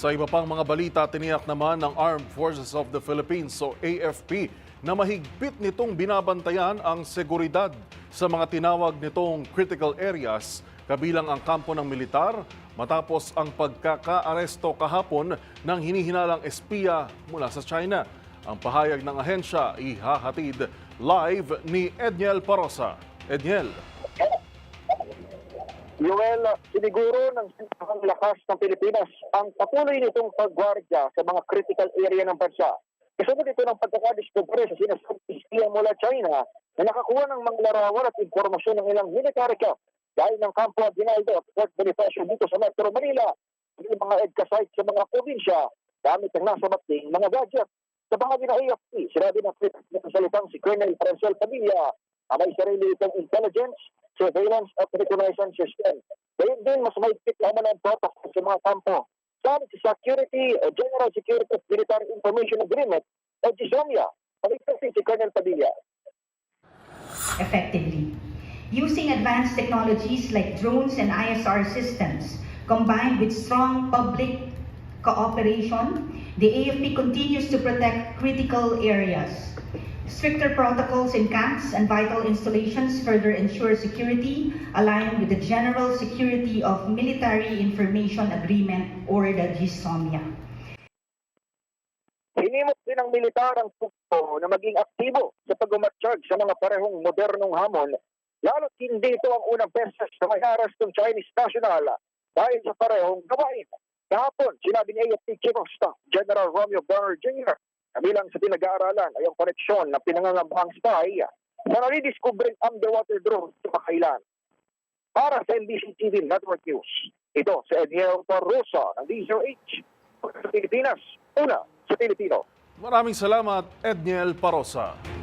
Sa iba pang mga balita, tiniyak naman ng Armed Forces of the Philippines o AFP na mahigpit nitong binabantayan ang seguridad sa mga tinawag nitong critical areas kabilang ang kampo ng militar matapos ang pagkakaaresto kahapon ng hinihinalang espiya mula sa China. Ang pahayag ng ahensya ihahatid live ni Edniel Parosa. Edniel. Joel, siniguro ng sintahang lakas ng Pilipinas ang patuloy nitong pagwardya sa mga critical area ng bansa. Kasunod ito ng pagkakadiskubre sa sinasabing espiya mula China na nakakuha ng mga larawan at impormasyon ng ilang military camp dahil ng Campo Aguinaldo at Fort Bonifacio dito sa Metro Manila. Ang mga EDCA sites sa mga probinsya gamit ang nasa bating mga gadget. Sa bahagi ng AFP, sinabi ng ng salitang si Colonel Francel Padilla na may sarili itong intelligence, surveillance at reconnaissance system. Gayun din, mas mahigpit naman ang protocol sa mga kampo. Sa Security o General Security of Military Information Agreement o GSOMIA, pag-explain si Colonel Padilla. effectively. Using advanced technologies like drones and ISR systems, combined with strong public cooperation, the AFP continues to protect critical areas. Stricter protocols in camps and vital installations further ensure security, aligned with the General Security of Military Information Agreement or the GSOMIA. Hinimok din ng militar ang tukto na maging aktibo sa pag-umatsyag sa mga parehong modernong hamon, lalo't hindi ito ang unang beses na may haras ng Chinese national dahil sa parehong gawain. Kahapon, sinabi ni AFP Chief of Staff General Romeo Barr Jr. na bilang sa pinag-aaralan ay ang koneksyon na pinangangambahang spy na naridiscovering underwater drone sa Makailan. Para sa NBC TV Network News, ito si Edniel Parrosa ng DZRH sa Pilipinas, una sa Pilipino. Maraming salamat, Edniel Parosa.